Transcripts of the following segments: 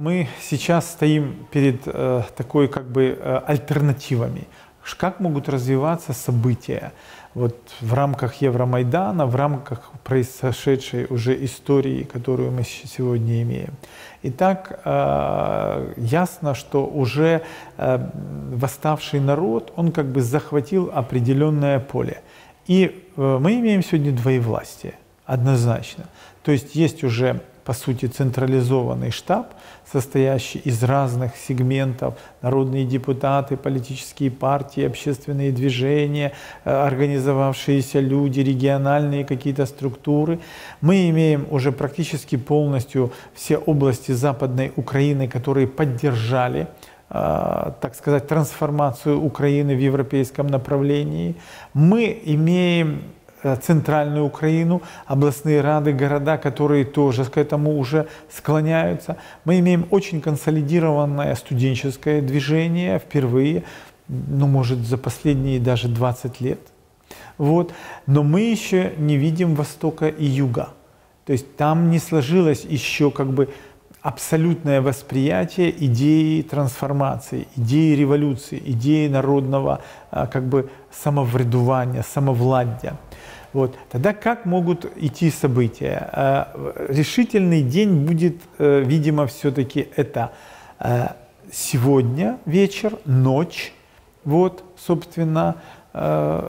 Мы сейчас стоим перед э, такой как бы э, альтернативами. Как могут развиваться события вот в рамках Евромайдана, в рамках произошедшей уже истории, которую мы сегодня имеем. Итак, э, ясно, что уже э, восставший народ, он как бы захватил определенное поле. И э, мы имеем сегодня двоевластие, однозначно. То есть есть уже по сути, централизованный штаб, состоящий из разных сегментов, народные депутаты, политические партии, общественные движения, э, организовавшиеся люди, региональные какие-то структуры. Мы имеем уже практически полностью все области Западной Украины, которые поддержали э, так сказать, трансформацию Украины в европейском направлении. Мы имеем центральную Украину, областные рады, города, которые тоже к этому уже склоняются. Мы имеем очень консолидированное студенческое движение впервые, ну, может, за последние даже 20 лет. Вот. Но мы еще не видим Востока и Юга. То есть там не сложилось еще как бы абсолютное восприятие идеи трансформации, идеи революции, идеи народного э, как бы самовредувания, самовладия. Вот. Тогда как могут идти события? Э, решительный день будет, э, видимо, все-таки это э, сегодня вечер, ночь, вот, собственно,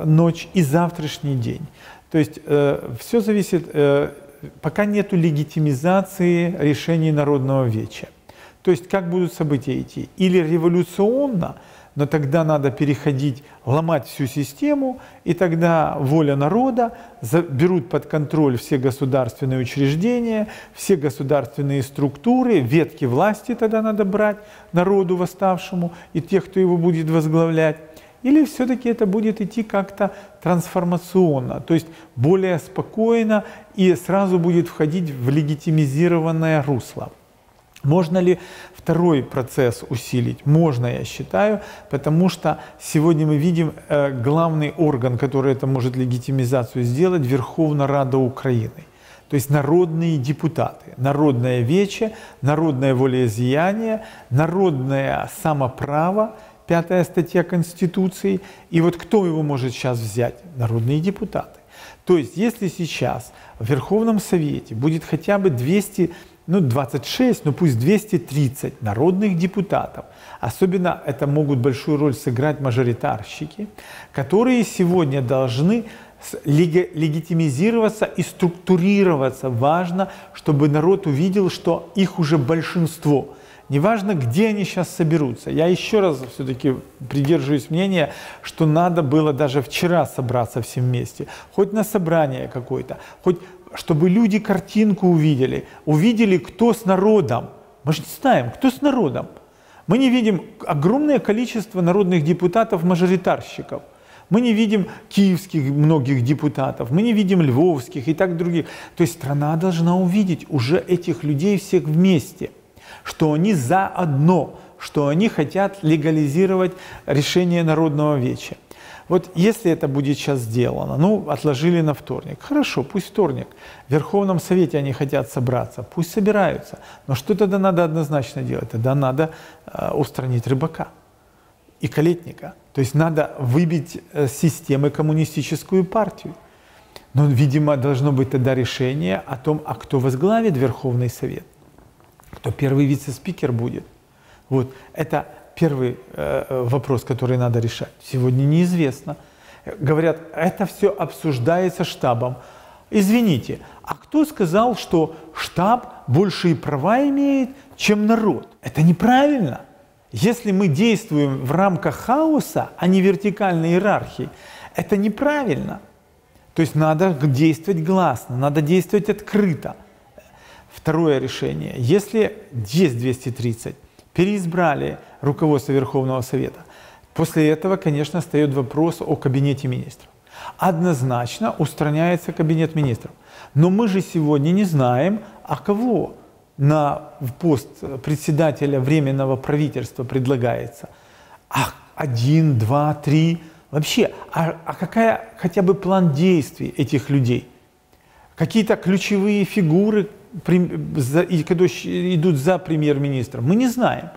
ночь и завтрашний день. То есть все зависит, пока нет легитимизации решений народного веча. То есть как будут события идти? Или революционно – но тогда надо переходить, ломать всю систему, и тогда воля народа берут под контроль все государственные учреждения, все государственные структуры, ветки власти тогда надо брать народу восставшему и тех, кто его будет возглавлять. Или все-таки это будет идти как-то трансформационно, то есть более спокойно и сразу будет входить в легитимизированное русло. Можно ли второй процесс усилить? Можно, я считаю, потому что сегодня мы видим э, главный орган, который это может легитимизацию сделать, Верховная Рада Украины. То есть народные депутаты, народное вече, народное волеизъяние, народное самоправо, пятая статья Конституции. И вот кто его может сейчас взять? Народные депутаты. То есть если сейчас в Верховном Совете будет хотя бы 200 ну 26, ну пусть 230 народных депутатов. Особенно это могут большую роль сыграть мажоритарщики, которые сегодня должны легитимизироваться и структурироваться. Важно, чтобы народ увидел, что их уже большинство. Неважно, где они сейчас соберутся. Я еще раз все-таки придерживаюсь мнения, что надо было даже вчера собраться всем вместе. Хоть на собрание какое-то, хоть чтобы люди картинку увидели, увидели, кто с народом. Мы же не знаем, кто с народом. Мы не видим огромное количество народных депутатов-мажоритарщиков. Мы не видим киевских многих депутатов, мы не видим львовских и так других. То есть страна должна увидеть уже этих людей всех вместе, что они за одно, что они хотят легализировать решение народного веча. Вот если это будет сейчас сделано, ну, отложили на вторник, хорошо, пусть вторник. В Верховном Совете они хотят собраться, пусть собираются. Но что тогда надо однозначно делать? Тогда надо э, устранить рыбака и калетника. То есть надо выбить э, системы коммунистическую партию. Но, видимо, должно быть тогда решение о том, а кто возглавит Верховный Совет, кто первый вице-спикер будет. Вот это первый э, вопрос, который надо решать. Сегодня неизвестно. Говорят, это все обсуждается штабом. Извините, а кто сказал, что штаб большие права имеет, чем народ? Это неправильно. Если мы действуем в рамках хаоса, а не вертикальной иерархии, это неправильно. То есть надо действовать гласно, надо действовать открыто. Второе решение. Если есть 230, переизбрали руководство Верховного Совета. После этого, конечно, встает вопрос о кабинете министров. Однозначно устраняется кабинет министров. Но мы же сегодня не знаем, а кого на пост председателя Временного правительства предлагается. А один, два, три. Вообще, а, а какая хотя бы план действий этих людей? Какие-то ключевые фигуры, и кто идут за премьер-министром, мы не знаем.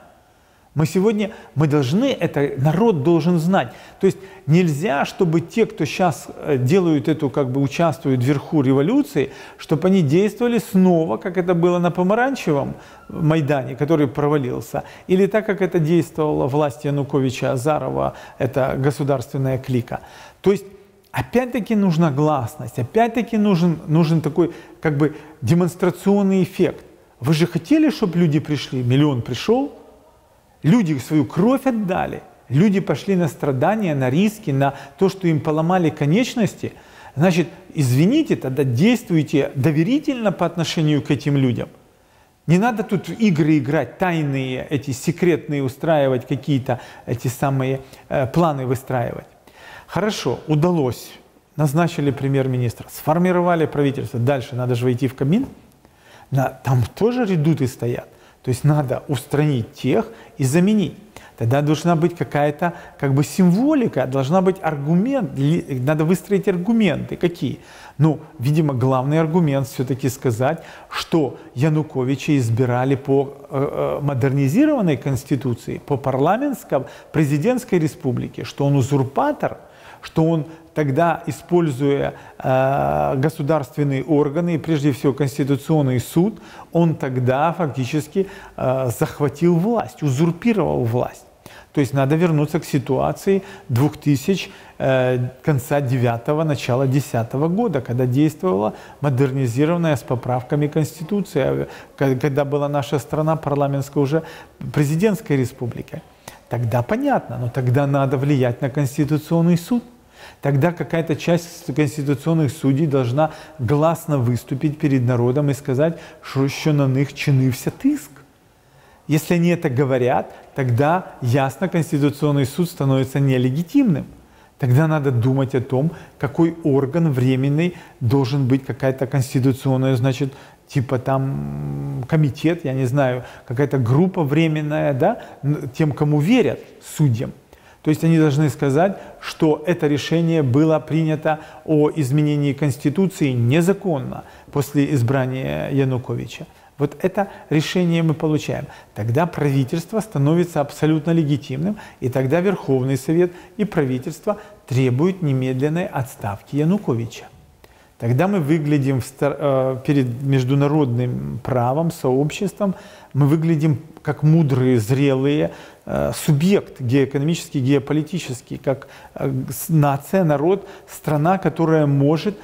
Мы сегодня, мы должны, это народ должен знать. То есть нельзя, чтобы те, кто сейчас э, делают эту, как бы участвуют вверху революции, чтобы они действовали снова, как это было на Помаранчевом Майдане, который провалился, или так, как это действовала власть Януковича Азарова, это государственная клика. То есть опять-таки нужна гласность, опять-таки нужен, нужен такой как бы демонстрационный эффект. Вы же хотели, чтобы люди пришли, миллион пришел, Люди свою кровь отдали, люди пошли на страдания, на риски, на то, что им поломали конечности. Значит, извините, тогда действуйте доверительно по отношению к этим людям. Не надо тут игры играть, тайные, эти секретные устраивать, какие-то эти самые э, планы выстраивать. Хорошо, удалось. Назначили премьер-министра, сформировали правительство. Дальше надо же войти в кабин. На, там тоже редуты стоят. То есть надо устранить тех и заменить. Тогда должна быть какая-то как бы символика, должна быть аргумент, надо выстроить аргументы. Какие? Ну, видимо, главный аргумент все-таки сказать, что Януковича избирали по э, э модернизированной конституции, по парламентской, президентской республике, что он узурпатор, что он тогда, используя э, государственные органы, прежде всего Конституционный суд, он тогда фактически э, захватил власть, узурпировал власть. То есть надо вернуться к ситуации 2000, э, конца 9 начала 10 года, когда действовала модернизированная с поправками Конституция, когда была наша страна парламентская уже президентской республикой. Тогда понятно, но тогда надо влиять на Конституционный суд. Тогда какая-то часть конституционных судей должна гласно выступить перед народом и сказать, что на них чинився тиск. Если они это говорят, тогда ясно Конституционный суд становится нелегитимным. Тогда надо думать о том, какой орган временный должен быть, какая-то конституционная, значит, типа там комитет, я не знаю, какая-то группа временная, да, тем, кому верят, судьям – то есть они должны сказать, что это решение было принято о изменении Конституции незаконно после избрания Януковича. Вот это решение мы получаем. Тогда правительство становится абсолютно легитимным, и тогда Верховный Совет и правительство требуют немедленной отставки Януковича. Тогда мы выглядим э, перед международным правом, сообществом, мы выглядим как мудрые, зрелые, э, субъект геоэкономический, геополитический, как э, нация, народ, страна, которая может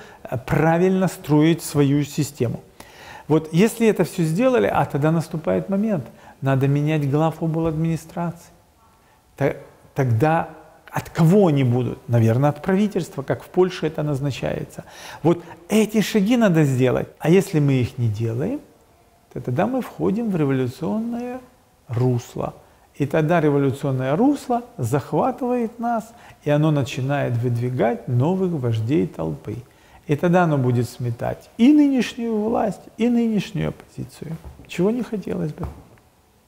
правильно строить свою систему. Вот если это все сделали, а тогда наступает момент, надо менять глав обл. администрации. Тогда от кого они будут? Наверное, от правительства, как в Польше это назначается. Вот эти шаги надо сделать. А если мы их не делаем, то тогда мы входим в революционное русло. И тогда революционное русло захватывает нас, и оно начинает выдвигать новых вождей толпы. И тогда оно будет сметать и нынешнюю власть, и нынешнюю оппозицию. Чего не хотелось бы.